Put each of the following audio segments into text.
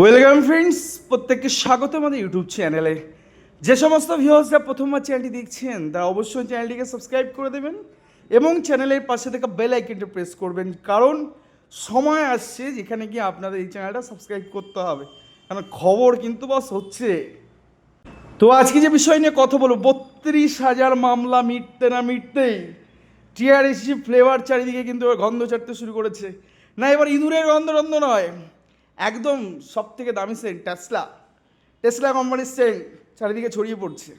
Welcome friends প্রত্যেককে স্বাগত আমাদের ইউটিউব চ্যানেলে যে সমস্ত ভিউয়ার্সরা প্রথমবার চ্যানেলটি দেখছেন, তারা অবশ্যই চ্যানেলটিকে সাবস্ক্রাইব করে দেবেন এবং চ্যানেলের পাশে থাকা বেল আইকনটি প্রেস করবেন, কারণ সময় আসছে যেখানে গিয়ে আপনাদের এই চ্যানেলটা সাবস্ক্রাইব করতে হবে। কারণ খবর কিন্তু বস হচ্ছে। তো আজকে যে বিষয় নিয়ে কথা বলব, বত্রিশ হাজার মামলা মিটতে না মিটতেই টিআরএসি ফ্লেভার চারিদিকে কিন্তু গন্ধ ছাড়তে শুরু করেছে। না, এবার ইঁদুরের গন্ধ রন্ধ নয়। একদম সব থেকে দামি সেন্ট টেসলা। টেসলা কোম্পানির সেন্ট চারিদিকে ছড়িয়ে পড়ছে।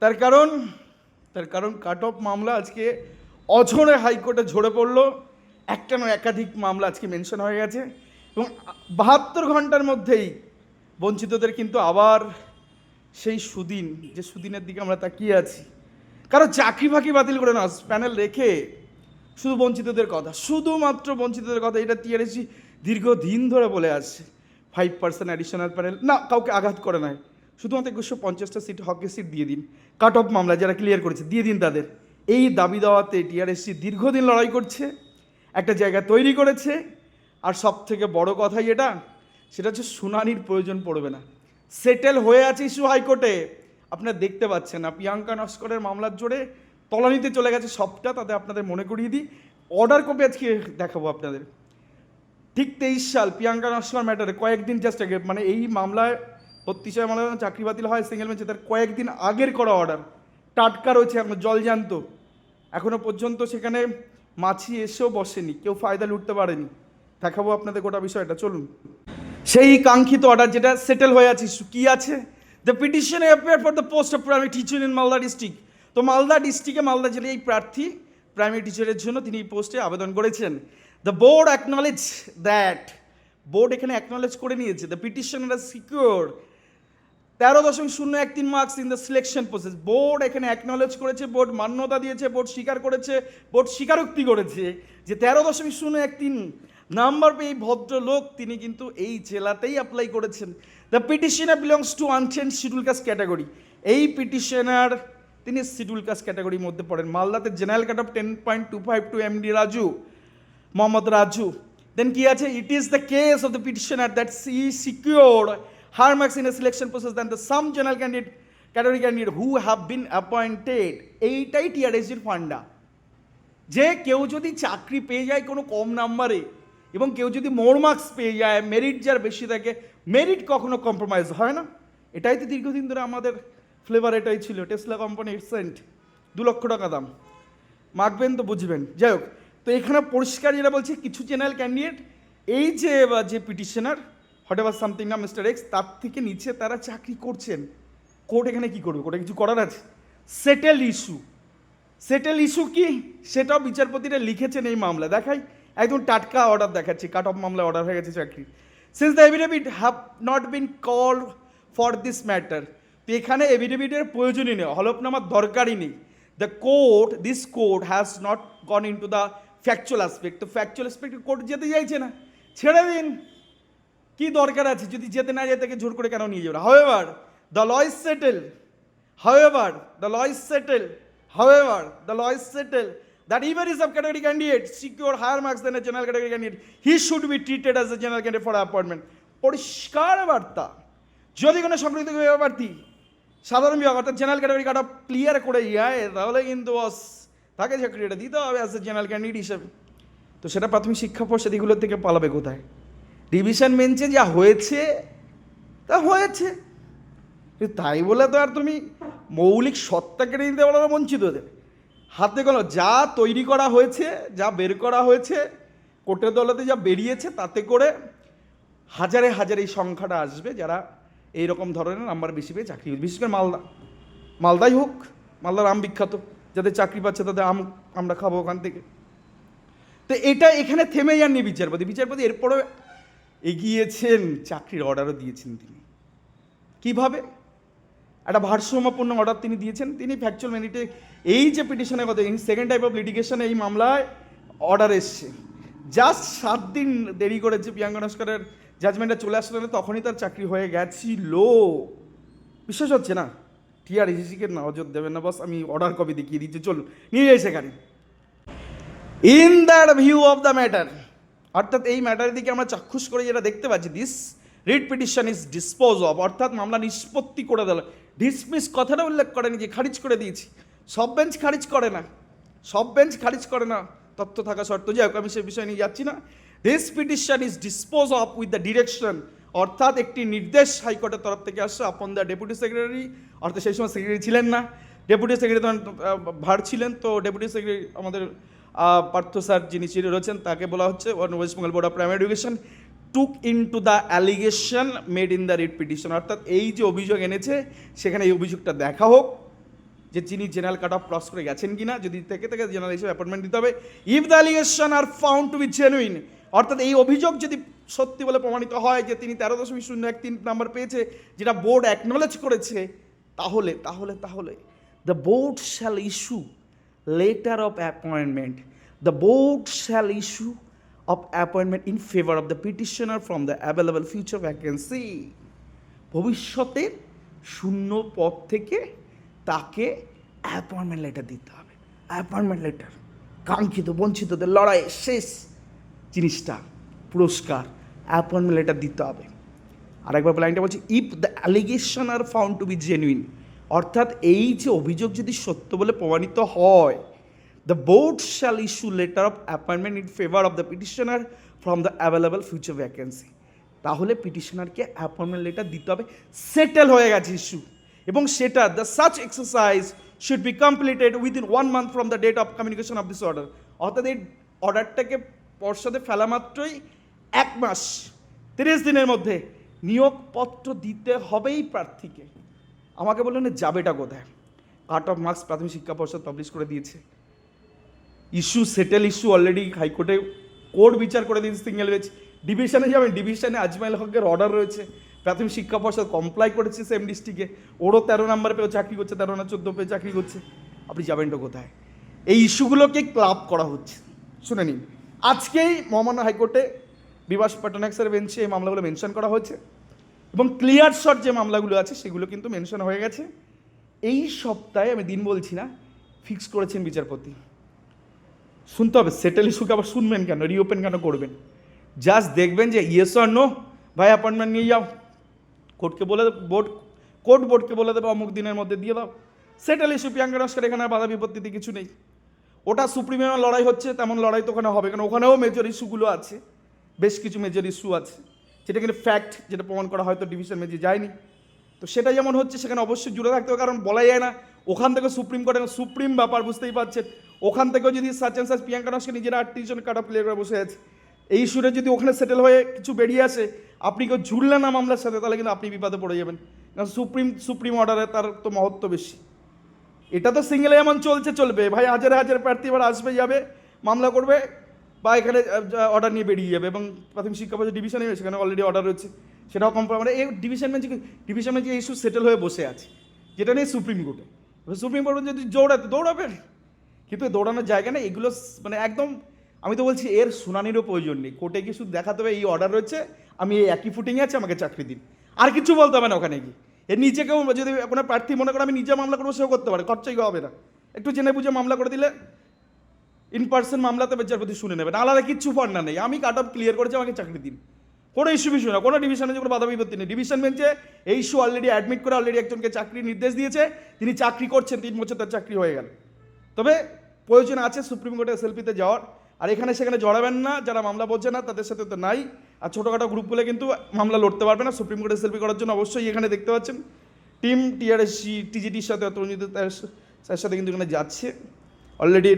তার কারণ তার কারণ কাট অফ মামলা আজকে অঝরে হাইকোর্টে ঝরে পড়ল। একটা নয়, একাধিক মামলা আজকে মেনশন হয়ে গেছে। এবং বাহাত্তর ঘণ্টার মধ্যেই বঞ্চিতদের কিন্তু আবার সেই সুদিন, যে সুদিনের দিকে আমরা তাকিয়ে আছি। কারও চাকরি ফাঁকি বাতিল করে না, প্যানেল রেখে শুধু বঞ্চিতদের কথা, শুধুমাত্র বঞ্চিতদের কথা, এটা টিআরএসি দীর্ঘদিন ধরে বলে আসছে ফাইভ পার্সেন্ট অ্যাডিশনাল প্যানেল না, কাউকে আঘাত করে নাই। শুধুমাত্র একুশশো পঞ্চাশটা সিট হকের সিট দিয়ে দিন। কাট অফ মামলা যারা ক্লিয়ার করেছে, দিয়ে দিন তাদের। এই দাবি দেওয়াতে টিআরএসি দীর্ঘদিন লড়াই করছে, একটা জায়গা তৈরি করেছে। আর সব থেকে বড় কথাই এটা সেটা হচ্ছে শুনানির প্রয়োজন পড়বে না। সেটেল হয়ে আছে ইস্যু হাইকোর্টে। আপনারা দেখতে পাচ্ছেন না প্রিয়াঙ্কা নস্করের মামলার জোরে তলানিতে চলে গেছে সবটা, তাতে আপনাদের মনে করিয়ে দিই। অর্ডার কপি আজকে দেখাবো আপনাদের। ঠিক তেইশ সাল প্রিয়াঙ্কা নস্কর ম্যাটারে কয়েকদিন জাস্ট আগে মানে এই মামলায় বত্রিশে মামলা যখন চাকরি বাতিল হয় সিঙ্গেল বেঞ্চে তার কয়েকদিন আগের করা অর্ডার টাটকা রয়েছে, এখন জল জানত এখনও পর্যন্ত সেখানে মাছি এসেও বসেনি, কেউ ফায়দা লুটতে পারেনি। দেখাবো আপনাদের গোটা বিষয়টা, চলুন। সেই কাঙ্ক্ষিত অর্ডার যেটা সেটেল হয়ে আছে কি আছে? The petition appear for the post of primary teacher in Malda district তো মালদা ডিস্ট্রিক্টে মালদা জেলায় এই প্রার্থী প্রাইমারি টিচারের জন্য তিনি এই পোস্টে আবেদন করেছেন। The board acknowledge that board এখানে অ্যাকনলেজ করে নিয়েছে দ্য পিটিশন সিকিউর তেরো দশমিক শূন্য এক তিন marks in the selection process board এখানে অ্যাকনলেজ করেছে বোর্ড মান্যতা দিয়েছে বোর্ড স্বীকার করেছে বোর্ড স্বীকারোক্তি করেছে যে তেরো দশমিক শূন্য এক তিন নাম্বার পেয়ে ভদ্রলোক তিনি কিন্তু এই জেলাতেই অ্যাপ্লাই করেছেন। The petitioner belongs to unchange schedule caste category এই পিটিশনার তিনি শিডিউল কাস্ট ক্যাটাগরির মধ্যে পড়েন। মালদাতে general cut off ten point two five to MD Raju. Mohammad Raju then কি আছে it is the case of the petitioner that she secure her marks in a selection process than the some general candidate category candidate who have been appointed এইটাই টিআরএসির ফান্ডা যে কেউ যদি চাকরি পেয়ে যায় কোনো কম নাম্বারে এবং কেউ যদি মোর মার্কস পেয়ে যায় মেরিট যার বেশি থাকে মেরিট কখনো কম্প্রোমাইজ হয় না। এটাই তো দীর্ঘদিন ধরে আমাদের ফ্লেভার এটাই ছিল টেসলা কোম্পানির সেন্ট দু লক্ষ টাকা দাম। মাখবেন তো বুঝবেন। যাই হোক তো এখানে পরিষ্কার যেটা বলছে, কিছু জেনারেল ক্যান্ডিডেট এই যে যে পিটিশনার হট এভার সামথিং না মিস্টার এক্স তার থেকে নিচে তারা চাকরি করছেন। কোর্ট এখানে কি করবে? কোর্টে কিছু করার আছে? সেটেল ইস্যু সেটেল ইস্যু কি? সেটাও বিচারপতিরা লিখেছেন এই মামলা দেখাই, একদম টাটকা অর্ডার দেখাচ্ছি কাট অফ মামলা অর্ডার হয়ে গেছে চাকরি। Since the affidavit have not been call for this matter তো এখানে এভিডেভিটের প্রয়োজনই নেই, হলফনামার দরকারই নেই। The court this court has not gone into the factual aspect তো ফ্যাকচুয়াল অ্যাসপেক্ট কোর্ট যেতে চাইছে না ছেড়ে দিন। কি দরকার আছে? যদি যেতে না যেতে তাকে জোর করে কেন নিয়ে যাবে? However the law is settle however the law is settle however the law is settle that even is category candidate secure higher marks than a general category candidate, he should be treated as a general candidate for appointment. পরিষ্কার বার্তা। যদি কোনো সংরক্ষিত প্রার্থী সাধারণ বিভাগ অর্থাৎ general category কাটা ক্লিয়ার করে যায় তাহলে কিন্তু তাকে চাকরিটা দিতে হবে অ্যাজ এ জেনারেল ক্যান্ডিডেট হিসেবে। তো সেটা প্রাথমিক শিক্ষা পর্ষদ এগুলোর থেকে পালাবে কোথায়? ডিভিশন বেঞ্চে যা হয়েছে, তা হয়েছে। তাই বলে তো আর তুমি মৌলিক সত্তা কেড়ে নিতে পারো বঞ্চিত হাতে গেল যা তৈরি করা হয়েছে, যা বের করা হয়েছে কোর্টের দলাতে যা বেরিয়েছে, তাতে করে হাজারে হাজারে এই সংখ্যাটা আসবে যারা এই রকম ধরনের নাম্বার বেশি পেয়ে চাকরি। বিশেষ করে মালদা। মালদাই হোক, মালদার আম বিখ্যাত। যাদের চাকরি পাচ্ছে তাদের আম, আমরা খাব ওখান থেকে। তো এটা এখানে থেমে যাননি বিচারপতি। বিচারপতি এরপরে এগিয়েছেন, চাকরির অর্ডারও দিয়েছেন তিনি। কীভাবে? একটা ভারসাম্যপূর্ণ অর্ডার তিনি দিয়েছেন। তিনি ফ্যাকচুয়াল মেরিটে এই যে পিটিশনের কথা in second type of litigation এই মামলায় অর্ডার এসছে। জাস্ট সাত দিন দেরি করেছে প্রিয়াঙ্কা নস্করের জাজমেন্টটা চলে আসলে তখনই তার চাকরি হয়ে গেছিল। বিশ্বাস হচ্ছে না? টিআর ইসিকে নজর দেবেন না, বস, আমি অর্ডার কপি দেখিয়ে দিচ্ছি, চলুন, নিয়ে যাই সেখানে। In that view of the matter অর্থাৎ এই ম্যাটারের দিকে আমরা চাক্ষুষ করে যেটা দেখতে পাচ্ছি this writ petition is dispose of অর্থাৎ মামলা নিষ্পত্তি করে দিল ডিসমিস কথাটা উল্লেখ করেনি যে খারিজ করে দিয়েছি। সব বেঞ্চ খারিজ করে না। সব বেঞ্চ খারিজ করে না। তথ্য থাকা শর্ত, যাই হোক, আমি সে বিষয় নিয়ে যাচ্ছি না। This petition is dispose of with the direction অর্থাৎ একটি নির্দেশ হাইকোর্টের তরফ থেকে আসছে, আপন দ্য ডেপুটি সেক্রেটারি। অর্থাৎ সেই সময় সেক্রেটারি ছিলেন না। ডেপুটি সেক্রেটারি তখন ভার ছিলেন। তো ডেপুটি সেক্রেটারি আমাদের পার্থ স্যার যিনি ছিল রয়েছেন, তাকে বলা হচ্ছে West Bengal board of primary education. Took into the allegation made in the writ petition. অর্থাৎ এই যে অভিযোগ এনেছে, সেখানে এই অভিযোগটা দেখা হোক। যে যিনি জেনারেল কাট অফ ক্রস করে গেছেন কিনা, যদি থেকে থেকে জেনারেল হিসেবে অ্যাপয়েন্টমেন্ট দিতে হবে if the allegation are found to be genuine অর্থাৎ এই অভিযোগ যদি সত্যি বলে প্রমাণিত হয় যে তিনি তেরো দশমিক শূন্য এক তিন নাম্বার পেয়েছে, যেটা বোর্ড অ্যাকনোলেজ করেছে, তাহলে তাহলে তাহলে the board shall issue letter of appointment the board shall issue of appointment in favour of the petitioner from the available future vacancy ভবিষ্যতের শূন্য পদ থেকে তাকে অ্যাপয়েন্টমেন্ট লেটার দিতে হবে। অ্যাপয়েন্টমেন্ট লেটার কাঙ্ক্ষিত, বঞ্চিতদের লড়াই শেষ জিনিসটা, পুরস্কার অ্যাপয়েন্টমেন্ট লেটার দিতে হবে। আরেকবার লাইনটা বলছি if the allegation are found to be genuine অর্থাৎ এই যে অভিযোগ যদি সত্য বলে প্রমাণিত হয় the board shall issue letter of appointment in favour of the petitioner from the available future vacancy তাহলে পিটিশনারকে অ্যাপয়েন্টমেন্ট লেটার দিতে হবে সেটেল হয়ে গেছে ইস্যু এবং সেটা the such exercise should be completed within one month from the date of communication of this order অর্থাৎ এই অর্ডারটাকে পর্ষদে ফেলা মাত্রই এক মাস, তিরিশ দিনের মধ্যে নিয়োগপত্র দিতে হবেই প্রার্থীকে। আমাকে বললেন যাবেটা কোথায়? কাট অফ মার্কস প্রাথমিক শিক্ষা পর্ষদ পাবলিশ করে দিয়েছে। ইস্যু সেটেল ইস্যু অলরেডি হাইকোর্টে কোর্ট বিচার করে দিয়েছে সিঙ্গেল বেঞ্চ ডিভিশনে যাবেন ডিভিশনে আজমাইল হকের অর্ডার রয়েছে। প্রাথমিক শিক্ষা পর্ষদ কমপ্লাই করেছে সেম ডিস্ট্রিক্টে ওরও তেরো নাম্বার পেয়েও চাকরি করছে, তেরো না চোদ্দ পেয়ে চাকরি করছে। আপনি যাবেন তো কোথায়? এই ইস্যুগুলোকে ক্লাব করা হচ্ছে। শুনে নিন। আজকেই মহামান্য হাইকোর্টে বিভাস বিবাস পটনাক্সের বেঞ্চে এই মামলাগুলো মেনশন করা হয়েছে। এবং ক্লিয়ার শট যে মামলাগুলো আছে, সেগুলো কিন্তু মেনশন হয়ে গেছে। এই সপ্তাহে আমি দিন বলছি না ফিক্স করেছেন বিচারপতি। শুনতে হবে সেটেল ইস্যুকে আবার শুনবেন কেন রিওপেন কেন করবেন? জাস্ট দেখবেন যে ইয়েস আর নো ভাই অ্যাপয়েন্টমেন্ট নিয়ে যাও। কোর্টকে বলে বোর্ড, কোর্ট বোর্ডকে বলে দেবে, অমুক দিনের মধ্যে দিয়ে দাও। সেটেল ইস্যু প্রিয়াঙ্কা নস্কর, এখানে বাধা বিপত্তিতে কিছু নেই। ওটা সুপ্রিমিয়ার লড়াই হচ্ছে, তেমন লড়াই তো ওখানে হবে কারণ ওখানেও মেজর ইস্যুগুলো আছে, বেশ কিছু মেজর ইস্যু আছে। যেটা কিন্তু ফ্যাক্ট যেটা প্রমাণ করা হয়তো ডিভিশন মেজে যায়নি। তো সেটা যেমন হচ্ছে, সেখানে অবশ্যই জুড়ে থাকতে হবে, কারণ বলা যায় না, ওখান থেকে সুপ্রিম কোর্টে সুপ্রিম ব্যাপার, বুঝতেই পারছেন। ওখান থেকেও যদি such and such Priyanka Naskar নিজেরা আটত্রিশ জন কাটা করে বসে আছে এই ইস্যুটা যদি ওখানে সেটেল হয়ে কিছু বেরিয়ে আসে, আপনি কেউ ঝুললেন না মামলার সাথে, তাহলে কিন্তু আপনি বিপদে পড়ে যাবেন। কারণ সুপ্রিম সুপ্রিম অর্ডারে তার তো মহত্ব বেশি। এটা তো সিঙ্গেলে এমন চলছে, চলবে। ভাই, হাজারে হাজার প্রার্থী এবার আসবে, যাবে, মামলা করবে, বা এখানে অর্ডার নিয়ে বেরিয়ে যাবে। এবং প্রাথমিক শিক্ষা পর্যায়ে ডিভিশনে সেখানে অলরেডি অর্ডার রয়েছে। সেটাও কমপ্রমাইজ মানে এই ডিভিশন বেঞ্চে ডিভিশন বেঞ্চে ইস্যু সেটেল হয়ে বসে আছে। যেটা নেই সুপ্রিম কোর্টে সুপ্রিম কোর্টে যদি দৌড়াতে দৌড়াবে কিন্তু দৌড়ানোর জায়গা না এগুলো মানে একদম আমি তো বলছি, এর শুনানিরও প্রয়োজন নেই। কোর্টে শুধু দেখাতে হবে, এই অর্ডার রয়েছে, আমি এই একই ফুটিংয়ে আছে, আমাকে চাকরি দিন। আর কিছু বলতে হবে না ওখানে গিয়ে। এর নিজেকেও যদি কোনো প্রার্থী মনে করে আমি নিজে মামলা করব, সেও করতে পারে, খরচাই হবে না। একটু জেনে বুঝে মামলা করে দিলে ইন পার্সন মামলাতে বিচারপতি শুনে নেবে, না আলাদা কিচ্ছু ফান্ডা নেই। আমি কাট অফ ক্লিয়ার করেছি, আমাকে চাকরি দিন। কোনো ইস্যু বিস্যু না, কোনো ডিভিশনে কোনো বাধা বিপত্তি নেই। ডিভিশন বেঞ্চে এই ইস্যু অলরেডি অ্যাডমিট করে অলরেডি একজনকে চাকরি নির্দেশ দিয়েছে, তিনি চাকরি করছেন, তিন বছর তার চাকরি হয়ে গেল। তবে প্রয়োজন আছে সুপ্রিম কোর্টে এসএলপিতে যাওয়ার। আর এখানে সেখানে জড়াবেন না, যারা মামলা বোঝে না, তাদের সাথে তো নাই। আর ছোটোখাটো গ্রুপগুলো কিন্তু মামলা লড়তে পারবে না সুপ্রিম কোর্টে সেলফি করার জন্য অবশ্যই এখানে দেখতে পাচ্ছেন। টিম টিআরএসি টিজিটির সাথে তরুণীত তার সাথে কিন্তু এখানে যাচ্ছে। অলরেডি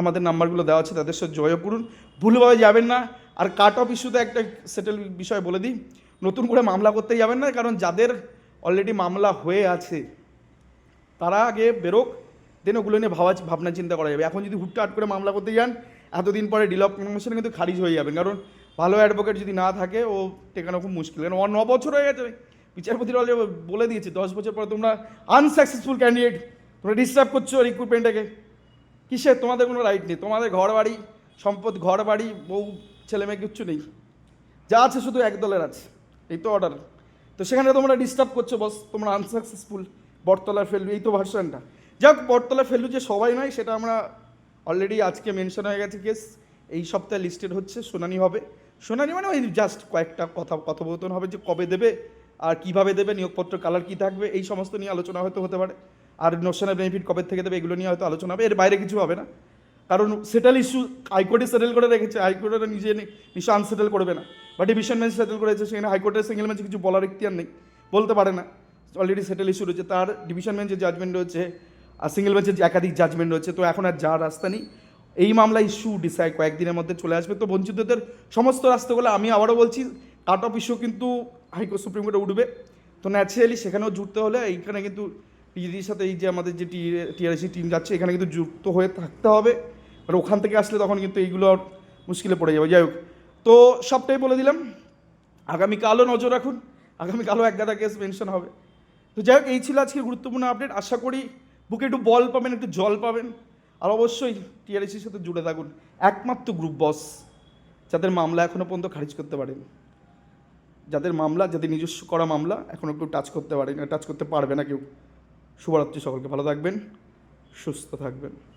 আমাদের নাম্বারগুলো দেওয়া আছে, তাদের সাথে জয় করুন। ভুলভাবে যাবেন না। আর কাট অফ ইস্যুতে একটা সেটেল বিষয় বলে দিই। নতুন করে মামলা করতে যাবেন না, কারণ যাদের অলরেডি মামলা হয়ে আছে, তারা আগে বেরোক দেন ওগুলো নিয়ে ভাবা ভাবনা চিন্তা করা যাবে। এখন যদি হুটহাট করে মামলা করতে যান এতদিন পরে ডিলপ কমিশনে কিন্তু খারিজ হয়ে যাবেন কারণ ভালো অ্যাডভোকেট যদি না থাকে, ও টেকানো খুব মুশকিল। কারণ ন বছর হয়ে গেছে বিচারপতির বলে দিয়েছে, দশ বছর পরে তোমরা আনসাকসেসফুল ক্যান্ডিডেট তোমরা ডিস্টার্ব করছ রিক্রুটমেন্টটাকে কিসে? তোমাদের কোনো রাইট নেই। তোমাদের ঘর বাড়ি সম্পদ ঘর বাড়ি বউ, ছেলে মেয়ে কিচ্ছু নেই। যা আছে শুধু এক দলের আছে। এই তো অর্ডার তো সেখানে তোমরা ডিস্টার্ব করছ, বস, তোমরা আনসাকসেসফুল বটতলা ফেলু, এই তো ভার্সনটা যাক বটতলা ফেলু যে সবাই নয়, সেটা আমরা অলরেডি আজকে মেনশন হয়ে গেছে কেস এই সপ্তাহে লিস্টেড হচ্ছে, শুনানি হবে। শুনানি মানে ওই জাস্ট কয়েকটা কথা, কথোপকথন হবে যে কবে দেবে, আর কীভাবে দেবে, নিয়োগপত্র কালার কী থাকবে, এই সমস্ত নিয়ে আলোচনা হয়তো হতে পারে। আর নোশনাল বেনিফিট কবে থেকে দেবে, এগুলো নিয়ে হয়তো আলোচনা হবে, এর বাইরে কিছু হবে না। কারণ সেটেল ইস্যু হাইকোর্টে সেটেল করে রেখেছে হাইকোর্টে নিজে নিশ্চয় আনসেটেল করবে না। বা ডিভিশন বেঞ্চ সেটেল করেছে, সেখানে হাইকোর্টের সিঙ্গেল বেঞ্চে কিছু বলার ইখতিয়ার নেই, বলতে পারে না। অলরেডি সেটেল ইস্যু রয়েছে, তার ডিভিশন বেঞ্চের জাজমেন্ট রয়েছে আর সিঙ্গেল বেঞ্চের একাধিক জাজমেন্ট রয়েছে, তো এখন আর যাওয়ার রাস্তা নেই। এই মামলা ইস্যু ডিসাইড কয়েকদিনের মধ্যে চলে আসবে। তো বঞ্চিতদের সমস্ত রাস্তাগুলো আমি আবারও বলছি, কাট অফ ইস্যু কিন্তু হাইকোর্ট সুপ্রিম কোর্টে উঠবে। তো ন্যাচারালি সেখানেও জুড়তে হলে এইখানে কিন্তু পিজিডির সাথে এই যে আমাদের যে টিআরসি টিম যাচ্ছে, এখানে কিন্তু যুক্ত হয়ে থাকতে হবে। আর ওখান থেকে আসলে তখন কিন্তু এইগুলো মুশকিলে পড়ে যাবে। যাই হোক, তো সবটাই বলে দিলাম। আগামীকালও নজর রাখুন। আগামীকালও এক গাদা কেস মেনশন হবে। তো যাই হোক, এই ছিল আজকে গুরুত্বপূর্ণ আপডেট আশা করি বুকে একটু বল পাবেন, একটু জল পাবেন। আর অবশ্যই টিআরএসির সাথে জুড়ে থাকুন। একমাত্র গ্রুপ বস যাদের মামলা এখনও পর্যন্ত খারিজ করতে পারেন। যাদের মামলা, যাদের নিজস্ব করা মামলা এখনও কেউ টাচ করতে পারেন না টাচ করতে পারবে না কেউ। শুভরাত্রি সকলকে, ভালো থাকবেন, সুস্থ থাকবেন।